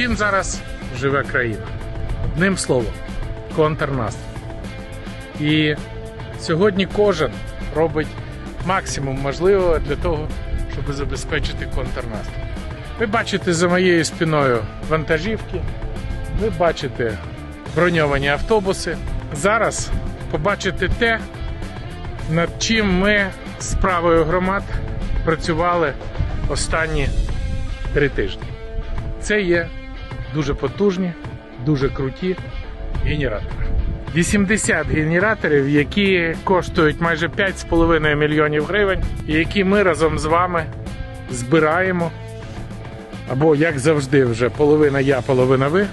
він зараз живе країна. Одним словом, контрнаступ. І сьогодні кожен робить максимум можливого для того, щоб забезпечити контрнаступ. Ви бачите за моєю спиною вантажівки, ви бачите броньовані автобуси. Зараз побачите те, над чим ми з правою громад працювали останні три тижні. Це є дуже потужні, дуже круті генератори. 80 генераторів, які коштують майже 5,5 мільйонів гривень, і які ми разом з вами збираємо. Або, як завжди, вже половина я, половина ви,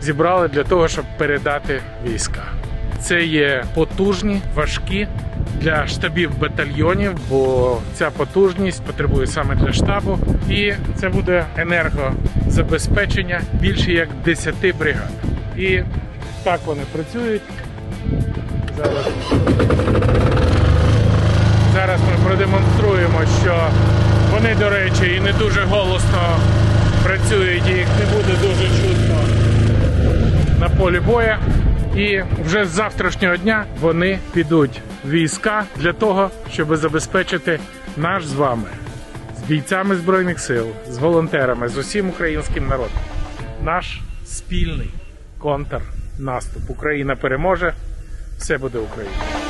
зібрали для того, щоб передати війська. Це є потужні, важкі для штабів батальйонів, бо ця потужність потребує саме для штабу. І це буде енергозабезпечення більше як 10 бригад. І так вони працюють. Зараз, Зараз ми продемонструємо, що вони, до речі, і не дуже голосно працюють, і їх не буде дуже чутно на полі боя. І вже з завтрашнього дня вони підуть війська для того, щоб забезпечити наш з вами, з бійцями Збройних сил, з волонтерами, з усім українським народом. Наш спільний контрнаступ. Україна переможе, все буде Україна.